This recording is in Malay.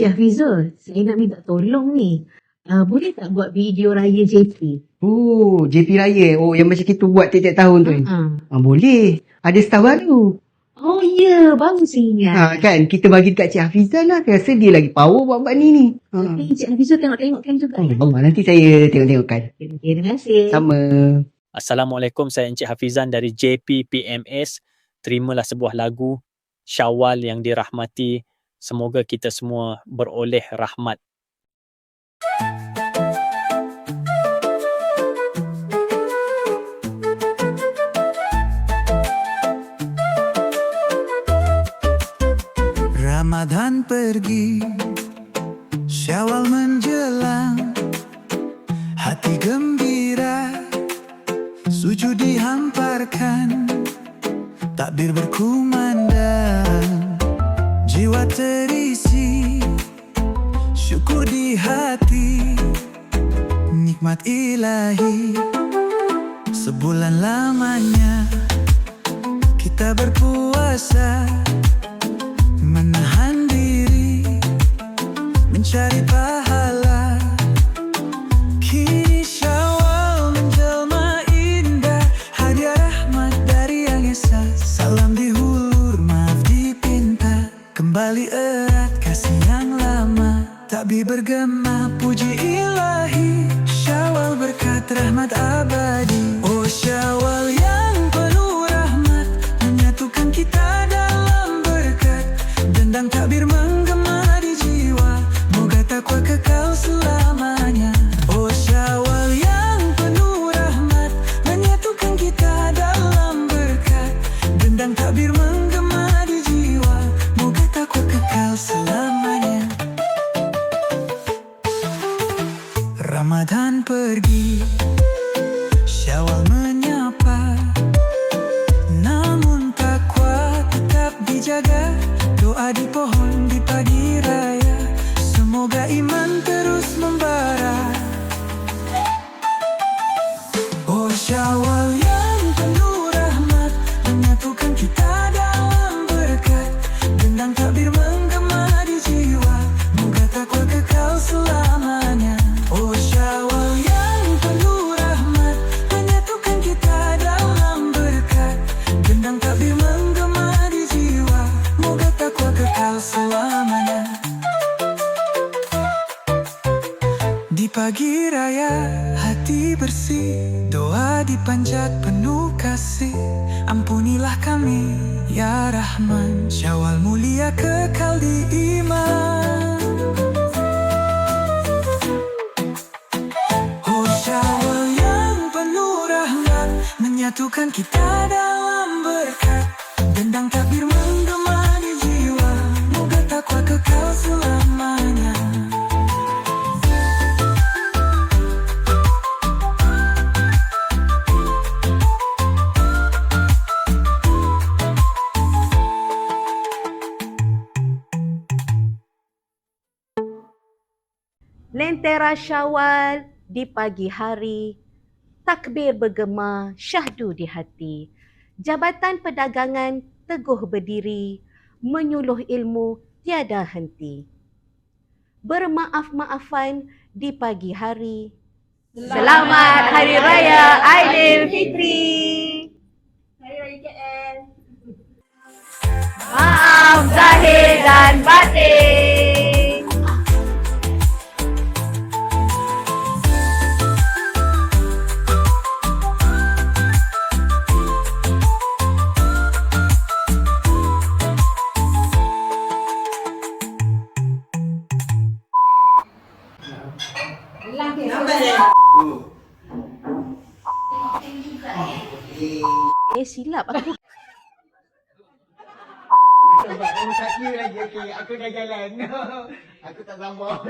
Cik Hafizul, saya nak minta tolong ni. Uh, boleh tak buat video raya JP? Oh, JP Raya. Oh, yang macam kita buat tiap-tiap tahun tu. Uh. Ah, boleh. Ada staff baru. Oh ya, baru saya ingat. Ha, kan? Kita bagi dekat Cik Hafizah lah. Rasa dia lagi power buat-buat ni ni. Ha. Tapi Cik Hafizul tengok-tengokkan juga. Oh, nanti saya tengok-tengokkan. Okay, terima kasih. Sama. Assalamualaikum, saya Encik Hafizan dari JP PMS. Terimalah sebuah lagu Syawal yang dirahmati. Semoga kita semua beroleh rahmat. Ramadan pergi Syawal menjelang. Hati gembira Sujud dihamparkan. Takbir berkumandang Jiwa terisi Syukur di hati. Nikmat ilahi Sebulan lamanya Kita berpuasa. Menahan diri Mencari Takbir bergema puji ilahi. Syawal berkat rahmat abadi. Oh syawal yang penuh rahmat Menyatukan kita dalam berkat. Dendang takbir pergi pagi raya hati bersih Doa dipanjat penuh kasih. Ampunilah kami ya Rahman. Syawal mulia kekal di iman. Oh syawal yang penuh rahmat Menyatukan kita dalam berkat Lentera Syawal di pagi hari, takbir bergema syahdu di hati. Jabatan Perdagangan teguh berdiri, menyuluh ilmu tiada henti. Bermaaf-maafan di pagi hari. Selamat Hari Raya Aidilfitri. Hari Raya KL. Maaf zahir dan batin. Eh silap aku. Lagi. Okay, aku dah jalan. aku tak sabar.